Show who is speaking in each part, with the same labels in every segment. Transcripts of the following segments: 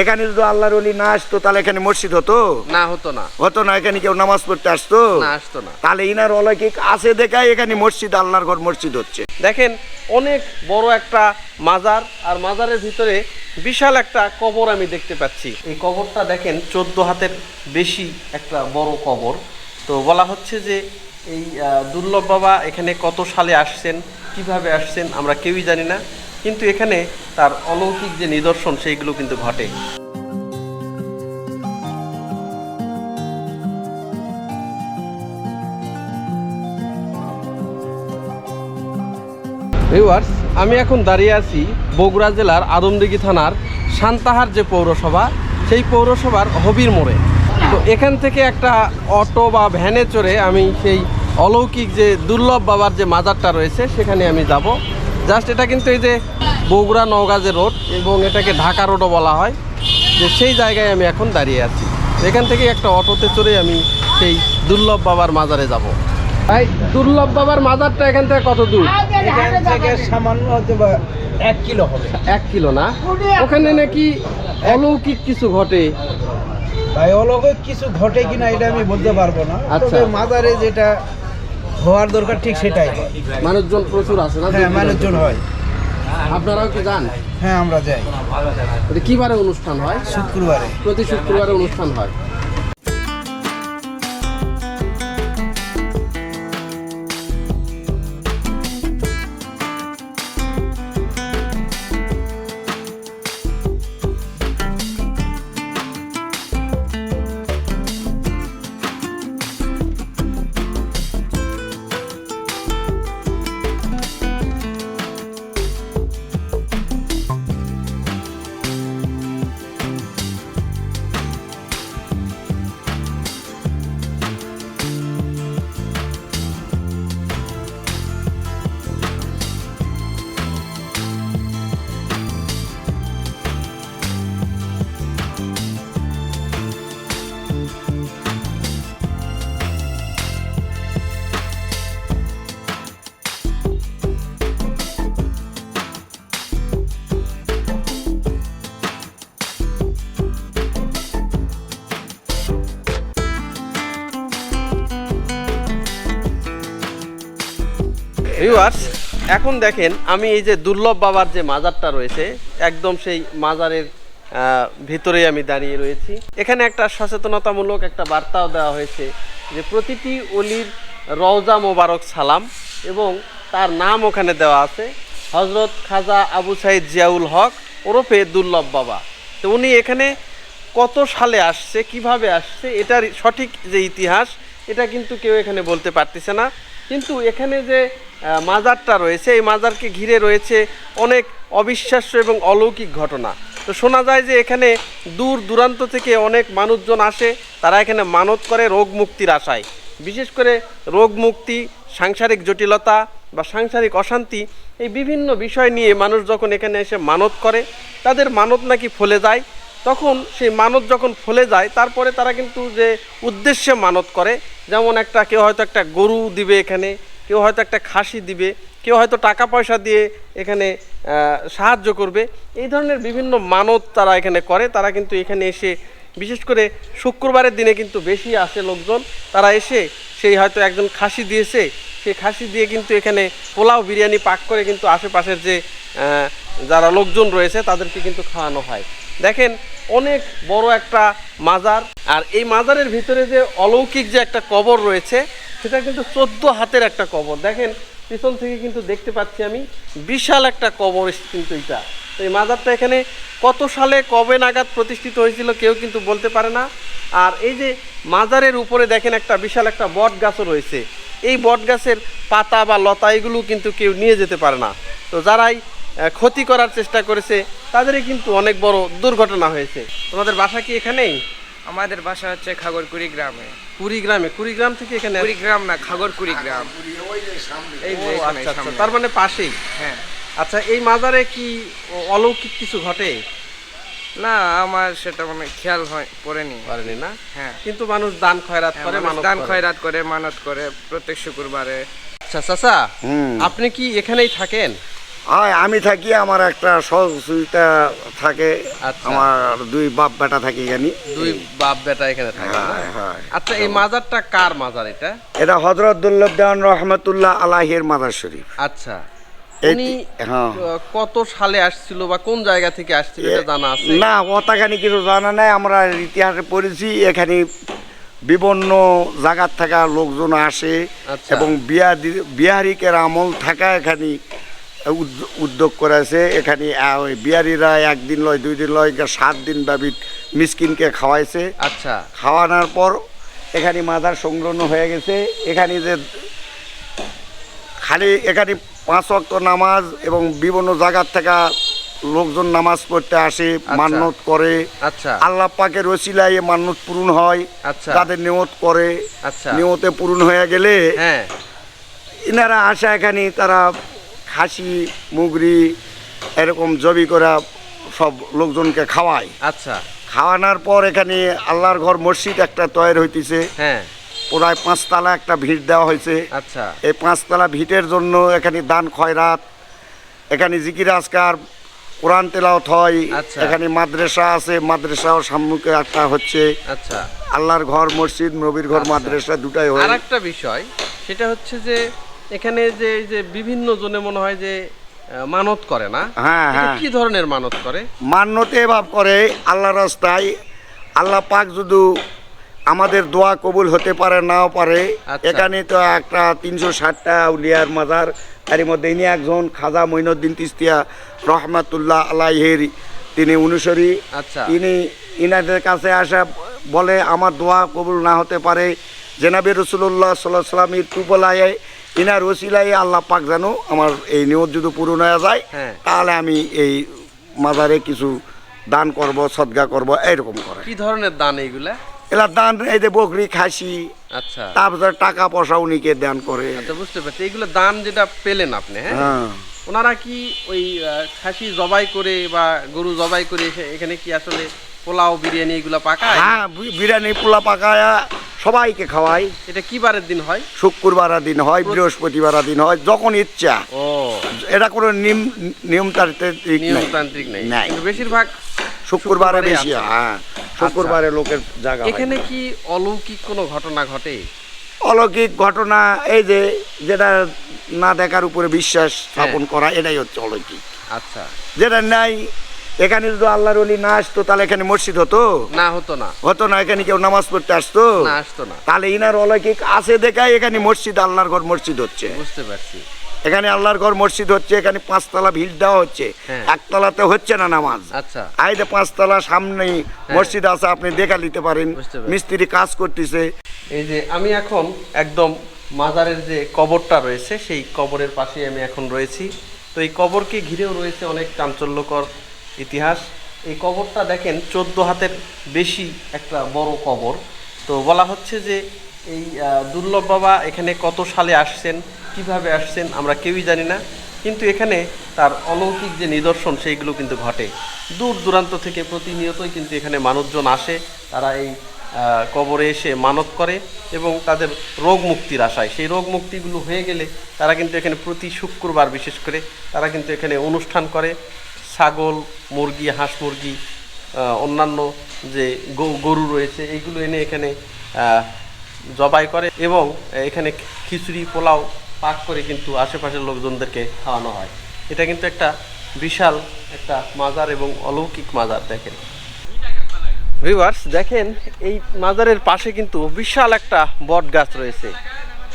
Speaker 1: এখানে যদি আল্লাহর অলি না আসতো তাহলে এখানে মসজিদ হতো?
Speaker 2: না হতো না।
Speaker 1: হতো না এখানে কেউ নামাজ পড়তে আসতো?
Speaker 2: না আসতো না।
Speaker 1: তাহলে ইনার অলৌকিক আছে দেখায় এখানে মসজিদ আল্লাহর ঘর মসজিদ হচ্ছে।
Speaker 2: দেখেন অনেক বড় একটা মাজার আর মাজারের ভিতরে বিশাল একটা কবর আমি দেখতে পাচ্ছি। এই কবরটা দেখেন চোদ্দ হাতের বেশি একটা বড় কবর। তো বলা হচ্ছে যে এই দুর্লভ বাবা এখানে কত সালে আসছেন কীভাবে আসছেন আমরা কেউই জানি না। কিন্তু এখানে তার অলৌকিক যে নিদর্শন, সেইগুলো কিন্তু ঘটে। ভিউয়ার্স আমি এখন দাঁড়িয়ে আছি বগুড়া জেলার আদমদিঘি থানার সান্তাহার যে পৌরসভা, সেই পৌরসভার হবির মোড়ে। তো এখান থেকে একটা অটো বা ভ্যানে চড়ে আমি সেই অলৌকিক যে দুর্লভ বাবার যে মাজারটা রয়েছে, সেখানে আমি যাব। জাস্ট এটা কিন্তু এই যে বগুড়া নওগাঁ যে রোড এবং এটাকে ঢাকা রোডও বলা হয় যে সেই জায়গায় আমি এখন দাঁড়িয়ে আছি। এখান থেকে একটা অটোতে চড়ে আমি সেই দুর্লভ বাবার মাজারে যাব। ভাই দুর্লভ বাবার মাজারটা এখান থেকে কত দূর?
Speaker 3: এখান থেকে সামান্য বা এক কিলো হবে।
Speaker 2: এক কিলো না? ওখানে নাকি অলৌকিক কিছু ঘটে?
Speaker 3: ভাই অলৌকিক কিছু ঘটে কিনা এটা আমি বলতে পারব না।
Speaker 2: আচ্ছা।
Speaker 3: মাজারে যেটা হওয়ার দরকার ঠিক সেটাই।
Speaker 2: মানুষজন প্রচুর আসে না?
Speaker 3: হ্যাঁ মানুষজন হয়।
Speaker 2: আপনারাও কি যান?
Speaker 3: হ্যাঁ আমরা যাই।
Speaker 2: এটা কি বারে অনুষ্ঠান হয়?
Speaker 3: শুক্রবারে।
Speaker 2: প্রতি শুক্রবারে অনুষ্ঠান হয়। ভিউয়ার্স এখন দেখেন আমি এই যে দুর্লভ বাবার যে মাজারটা রয়েছে একদম সেই মাজারের আহ, ভিতরেই আমি দাঁড়িয়ে রয়েছি। এখানে একটা সচেতনতামূলক একটা বার্তাও দেওয়া হয়েছে যে প্রতিটি অলির রওজা মোবারক সালাম এবং তার নাম ওখানে দেওয়া আছে হজরত খাজা আবু সাইদ জিয়াউল হক ওরফে দুর্লভ বাবা। তো উনি এখানে কত সালে আসছে কীভাবে আসছে এটার সঠিক যে ইতিহাস এটা কিন্তু কেউ এখানে বলতে পারতেছে না। কিন্তু এখানে যে মাজারটা রয়েছে, এই মাজারকে ঘিরে রয়েছে অনেক অবিশ্বাস্য এবং অলৌকিক ঘটনা। তো শোনা যায় যে এখানে দূর দূরান্ত থেকে অনেক মানুষজন আসে, তারা এখানে মানত করে রোগ মুক্তির আশায়। বিশেষ করে রোগ মুক্তি, সাংসারিক জটিলতা বা সাংসারিক অশান্তি, এই বিভিন্ন বিষয় নিয়ে মানুষ যখন এখানে এসে মানত করে, তাদের মানত নাকি ফলে যায় তখন সেই মানত যখন ফলে যায়, তারপরে তারা কিন্তু যে উদ্দেশ্যে মানত করে, যেমন একটা কেউ হয়তো একটা গরু দিবে এখানে, কেউ হয়তো একটা খাসি দিবে, কেউ হয়তো টাকা পয়সা দিয়ে এখানে সাহায্য করবে। এই ধরনের বিভিন্ন মানত তারা এখানে করে, তারা কিন্তু এখানে এসে বিশেষ করে শুক্রবারের দিনে কিন্তু বেশি আসে লোকজন। তারা এসে সেই হয়তো একজন খাসি দিয়েছে সেই খাসি দিয়ে কিন্তু এখানে পোলাও বিরিয়ানি পাক করে কিন্তু আশেপাশের যে যারা লোকজন রয়েছে তাদেরকে কিন্তু খাওয়ানো হয়। দেখেন অনেক বড় একটা মাজার, আর এই মাজারের ভিতরে যে অলৌকিক যে একটা কবর রয়েছে, সেটা কিন্তু চোদ্দ হাতের একটা কবর। দেখেন পিছন থেকে কিন্তু দেখতে পাচ্ছি আমি বিশাল একটা কবর কিন্তু এটা। তো এই মাজারটা এখানে কত সালে কবে নাগাদ প্রতিষ্ঠিত হয়েছিল কেউ কিন্তু বলতে পারে না। আর এই যে মাজারের উপরে দেখেন একটা বিশাল একটা বট গাছও রয়েছে। এই বট গাছের পাতা বা লতা এগুলো কিন্তু কেউ নিয়ে যেতে পারে না। তো যারাই ক্ষতি করার চেষ্টা করেছে, তাদেরই কিন্তু অনেক বড় দুর্ঘটনা হয়েছে। তোমাদের বাসা কি এখানেই?
Speaker 4: আমাদের বাসা হচ্ছে খাগরকুড়ি গ্রামে।
Speaker 2: কুড়িগ্রামে? কুড়িগ্রাম থেকে এখানে
Speaker 4: কুড়িগ্রাম না খাগরকুড়ি গ্রাম। এই যে এখানে,
Speaker 2: আচ্ছা, আচ্ছা,
Speaker 4: সামনে।
Speaker 2: তার মানে পাশেই।
Speaker 4: হ্যাঁ।
Speaker 2: আচ্ছা এই মাজারে কি অলৌকিক কিছু ঘটে?
Speaker 4: না আমার সেটা মানে খেয়াল হয় পড়েনি।
Speaker 2: পারেনি না?
Speaker 4: হ্যাঁ।
Speaker 2: কিন্তু মানুষ দান খয়রাত
Speaker 4: হ্যাঁ,
Speaker 2: করে
Speaker 4: মানুষ দান খয়রাত করে মানত করে প্রত্যেক শুক্রবারে।
Speaker 2: আচ্ছা চাচা
Speaker 1: হুম।
Speaker 2: আপনি কি এখানেই থাকেন?
Speaker 1: হয় আমি থাকি আমার একটা সহযোগিতা থাকে
Speaker 2: আচ্ছা।
Speaker 1: আমার দুই বাপ বেটা থাকি এখানে
Speaker 2: দুই বাপ বেটা এখানে থাকে?
Speaker 1: হ্যাঁ, হ্যাঁ।
Speaker 2: আচ্ছা এই মাজারটা কার মাজার এটা
Speaker 1: এটা হজরত দুল্লভ দেওয়ান রহমতুল্লাহ আলাহের মাদার শরীফ
Speaker 2: আচ্ছা উনি
Speaker 1: হ্যাঁ।
Speaker 2: কত সালে আসছিল বা কোন জায়গা থেকে আসছিল এটা জানা আছে
Speaker 1: না অতাখানি কিছু জানা নাই আমরা ইতিহাসে পড়েছি এখানে বিভিন্ন জায়গার থাকা লোকজন আসে
Speaker 2: আচ্ছা।
Speaker 1: এবং বিহারি বিহারিকের আমল থাকা এখানে উদ্যোগ করেছে এখানে বিহারিরা একদিন লয় দুই দিন লয় সাত দিন ব্যাপী মিসকিনকে খাওয়াইছে।
Speaker 2: আচ্ছা।
Speaker 1: খাওয়ানোর পর এখানে মাদার সংলগ্ন হয়ে গেছে। এখানে যে খালি এখানে পাঁচ ওয়াক্ত নামাজ এবং বিভিন্ন জায়গার থেকে লোকজন নামাজ পড়তে আসে মান্যত করে।
Speaker 2: আচ্ছা।
Speaker 1: আল্লাহ পাকের ওসিলায় মান্যত পূরণ হয়
Speaker 2: আচ্ছা।
Speaker 1: তাদের নিয়ত করে।
Speaker 2: আচ্ছা।
Speaker 1: নিয়তে পূরণ হয়ে গেলে
Speaker 2: হ্যাঁ।
Speaker 1: ইনারা আসে এখানে তারা খাসি মুগরি এরকম জবি করা সব লোকজনকে খাওয়ায়।
Speaker 2: আচ্ছা।
Speaker 1: খাওয়ানোর পর এখানে আল্লাহর ঘর মসজিদ একটা তৈরি হইতেছে।
Speaker 2: হ্যাঁ।
Speaker 1: প্রায় পাঁচতলা একটা ভিড় দেওয়া হয়েছে।
Speaker 2: আচ্ছা।
Speaker 1: এই পাঁচতলা ভিটের জন্য এখানে দান খয়রাত এখানে জিকির আজকার কোরআন তেলাওত হয়
Speaker 2: আচ্ছা।
Speaker 1: এখানে মাদ্রাসা আছে মাদ্রাসাও সম্মুখে একটা হচ্ছে।
Speaker 2: আচ্ছা।
Speaker 1: আল্লাহর ঘর মসজিদ নবীর ঘর
Speaker 2: আচ্ছা।
Speaker 1: মাদ্রাসা দুটাই হয়।
Speaker 2: আর একটা বিষয় সেটা হচ্ছে যে এখানে যে এই যে বিভিন্ন জনে মনে হয় যে মানত করে না
Speaker 1: হ্যাঁ, হ্যাঁ।
Speaker 2: কি ধরনের মানত করে
Speaker 1: মান্যতে ভাব করে আল্লাহ রাস্তায় আল্লাহ পাক যদি আমাদের দোয়া কবুল হতে পারে নাও পারে
Speaker 2: আচ্ছা।
Speaker 1: এখানে তো একটা তিনশো ষাটটা উলিয়ার মাজার তার মধ্যে ইনি একজন খাজা মঈনুদ্দিন তিস্তিয়া রহমাতুল্লাহ আলাইহের তিনি অনুসরী
Speaker 2: আচ্ছা।
Speaker 1: তিনি ইনাদের কাছে আসা বলে আমার দোয়া কবুল না হতে পারে জেনাবি রসুল্লাহ সাল্লাহ সাল্লামের টুপলায় ইনার ওসিলায় আল্লাহ পাক জানো আমার এই নিয়ত যদি পূরণ হয়ে যায়।
Speaker 2: হ্যাঁ।
Speaker 1: তাহলে আমি এই মাজারে কিছু দান করব সদগা করব এইরকম করে।
Speaker 2: কি ধরনের দান এইগুলা?
Speaker 1: এলা দান এই যে বকরি খাসি
Speaker 2: আচ্ছা।
Speaker 1: তারপরে টাকা পয়সা উনিকে দান করে।
Speaker 2: আচ্ছা বুঝতে পারছি। এইগুলো দান যেটা পেলেন আপনি হ্যাঁ?
Speaker 1: হ্যাঁ।
Speaker 2: ওনারা কি ওই খাসি জবাই করে বা গরু জবাই করে এখানে কি আসলে পোলাও বিরিয়ানি এগুলো পাকায়?
Speaker 1: হ্যাঁ বিরিয়ানি পোলা পাকায়া সবাইকে খাওয়াই।
Speaker 2: এটা কি বারের দিন হয়?
Speaker 1: শুক্রবার দিন হয় বৃহস্পতিবার দিন হয় যখন ইচ্ছা।
Speaker 2: ও।
Speaker 1: এটা কোনো নিয়ম নিয়মতান্ত্রিক
Speaker 2: নিয়মতান্ত্রিক নেই। কিন্তু বেশিরভাগ
Speaker 1: শুক্রবারে বেশি হ্যাঁ শুক্রবারে লোকের জায়গা হয়।
Speaker 2: এখানে কি অলৌকিক কোনো ঘটনা ঘটে?
Speaker 1: অলৌকিক ঘটনা এই যে যেটা না দেখার উপরে বিশ্বাস স্থাপন করা এটাই হচ্ছে অলৌকিক।
Speaker 2: আচ্ছা।
Speaker 1: যেটা নাই এখানে যদি আল্লাহর অলি না আসতো তাহলে এখানে মসজিদ হতো?
Speaker 2: না হতো না।
Speaker 1: হতো না এখানে কেউ নামাজ পড়তে আসতো?
Speaker 2: না আসতো না।
Speaker 1: তাহলে ইনার অলৌকিক আছে দেখাই এখানে মসজিদ আল্লাহর ঘর মসজিদ হচ্ছে?
Speaker 2: বুঝতে পারছি।
Speaker 1: এখানে আল্লাহর ঘর মসজিদ হচ্ছে এখানে পাঁচতলা ভিড় দেওয়া হচ্ছে।
Speaker 2: হ্যাঁ।
Speaker 1: একতলাতে হচ্ছে না নামাজ?
Speaker 2: আচ্ছা।
Speaker 1: যে পাঁচতলা সামনেই মসজিদ আছে আপনি দেখা নিতে পারেন। মিস্ত্রি কাজ করতেছে।
Speaker 2: এই যে আমি এখন একদম মাজারের যে কবরটা রয়েছে সেই কবরের পাশে আমি এখন রয়েছি। তো এই কবরকে ঘিরেও রয়েছে অনেক চাঞ্চল্যকর ইতিহাস। এই কবরটা দেখেন, চোদ্দ হাতের বেশি একটা বড় কবর। তো বলা হচ্ছে যে এই দুর্লভ বাবা এখানে কত সালে আসছেন, কীভাবে আসছেন, আমরা কেউই জানি না। কিন্তু এখানে তার অলৌকিক যে নিদর্শন, সেইগুলো কিন্তু ঘটে। দূর দূরান্ত থেকে প্রতিনিয়তই কিন্তু এখানে মানুষজন আসে, তারা এই কবরে এসে মানত করে এবং তাদের রোগ মুক্তির আশায়। সেই রোগ মুক্তিগুলো হয়ে গেলে তারা কিন্তু এখানে প্রতি শুক্রবার বিশেষ করে তারা কিন্তু এখানে অনুষ্ঠান করে। ছাগল, মুরগি, হাঁস মুরগি অন্যান্য যে গরু রয়েছে, এইগুলো এনে এখানে জবাই করে এবং এখানে খিচুড়ি, পোলাও পাক করে কিন্তু আশেপাশের লোকজনদেরকে খাওয়ানো হয়। এটা কিন্তু একটা বিশাল একটা মাজার এবং অলৌকিক মাজার, দেখেন। ভিউয়ার্স দেখেন, এই মাজারের পাশে কিন্তু বিশাল একটা বট গাছ রয়েছে।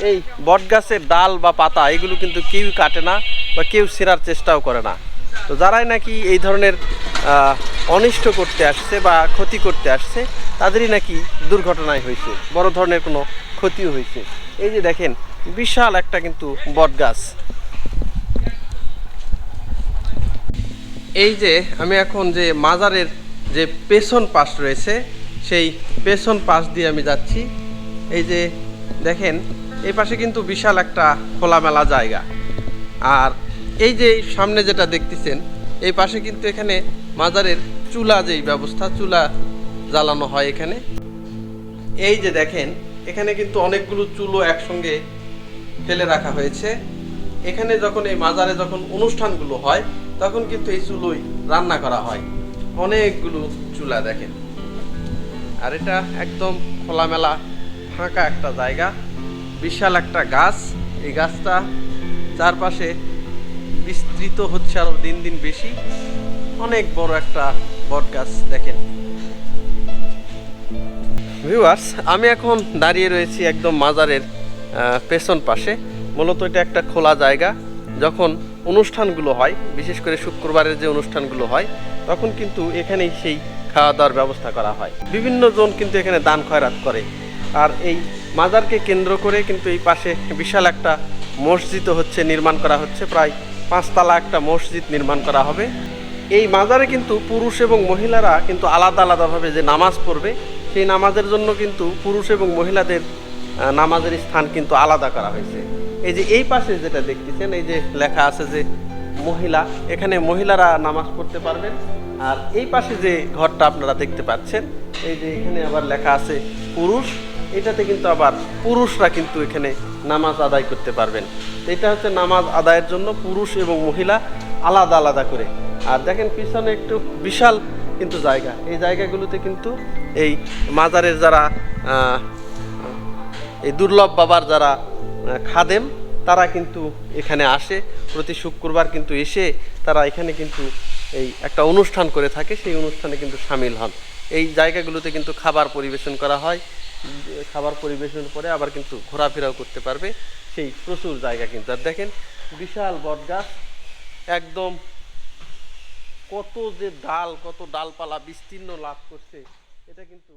Speaker 2: এই বট গাছের ডাল বা পাতা, এগুলো কিন্তু কেউ কাটে না বা কেউ ছেঁড়ার চেষ্টাও করে না। তো যারাই নাকি এই ধরনের অনিষ্ট করতে আসছে বা ক্ষতি করতে আসছে, তাদেরই নাকি দুর্ঘটনায় হয়েছে, বড় ধরনের কোনো ক্ষতিও হয়েছে। এই যে দেখেন, বিশাল একটা কিন্তু বট গাছ এই যে আমি এখন যে মাজারের যে পেছন পাশ রয়েছে, সেই পেছন পাশ দিয়ে আমি যাচ্ছি। এই যে দেখেন, এই পাশে কিন্তু বিশাল একটা খোলামেলা জায়গা। আর এই যে সামনে যেটা দেখতেছেন, এই পাশে কিন্তু এখানে মাজারের চুলা যেই ব্যবস্থা, চুলা জ্বালানো হয় এখানে। এই যে দেখেন, এখানে কিন্তু অনেকগুলো চুলো একসঙ্গে ফেলে রাখা হয়েছে। এখানে যখন এই মাজারে যখন অনুষ্ঠানগুলো হয়, তখন কিন্তু এই চুলোই রান্না করা হয়। অনেকগুলো চুলা দেখেন। আর এটা একদম খোলামেলা, ফাঁকা একটা জায়গা। বিশাল একটা গাছ। এই গাছটা চারপাশে বিস্তৃত হচ্ছে আরও দিন দিন বেশি। অনেক বড় একটা বট গাছ দেখেন। ভিউয়ার্স আমি এখন দাঁড়িয়ে রয়েছি একদম মাজারের পেছন পাশে। মূলত এটা একটা খোলা জায়গা। যখন অনুষ্ঠানগুলো হয়, বিশেষ করে শুক্রবারের যে অনুষ্ঠানগুলো হয়, তখন কিন্তু এখানেই সেই খাওয়া দাওয়ার ব্যবস্থা করা হয়। বিভিন্ন জন কিন্তু এখানে দান খয়রাত করে। আর এই মাজারকে কেন্দ্র করে কিন্তু এই পাশে বিশাল একটা মসজিদও হচ্ছে, নির্মাণ করা হচ্ছে। প্রায় পাঁচতলা একটা মসজিদ নির্মাণ করা হবে। এই মাজারে কিন্তু পুরুষ এবং মহিলারা কিন্তু আলাদা আলাদাভাবে যে নামাজ পড়বে, সেই নামাজের জন্য কিন্তু পুরুষ এবং মহিলাদের নামাজের স্থান কিন্তু আলাদা করা হয়েছে। এই যে এই পাশে যেটা দেখতেছেন, এই যে লেখা আছে যে মহিলা, এখানে মহিলারা নামাজ পড়তে পারবেন। আর এই পাশে যে ঘরটা আপনারা দেখতে পাচ্ছেন, এই যে এখানে আবার লেখা আছে পুরুষ এটাতে কিন্তু আবার পুরুষরা কিন্তু এখানে নামাজ আদায় করতে পারবেন। এটা হচ্ছে নামাজ আদায়ের জন্য পুরুষ এবং মহিলা আলাদা আলাদা করে। আর দেখেন পিছনে একটু বিশাল কিন্তু জায়গা। এই জায়গাগুলোতে কিন্তু এই মাজারের যারা এই দুর্লভ বাবার যারা খাদেম, তারা কিন্তু এখানে আসে। প্রতি শুক্রবার কিন্তু এসে তারা এখানে কিন্তু এই একটা অনুষ্ঠান করে থাকে। সেই অনুষ্ঠানে কিন্তু সামিল হন। এই জায়গাগুলোতে কিন্তু খাবার পরিবেশন করা হয়। খাবার পরিবেশন করে আবার কিন্তু ঘোরাফেরাও করতে পারবে। সেই প্রচুর জায়গা কিন্তু। আর দেখেন, বিশাল বট গাছ একদম কত যে ডাল, কত ডালপালা বিস্তীর্ণ লাভ করছে, এটা কিন্তু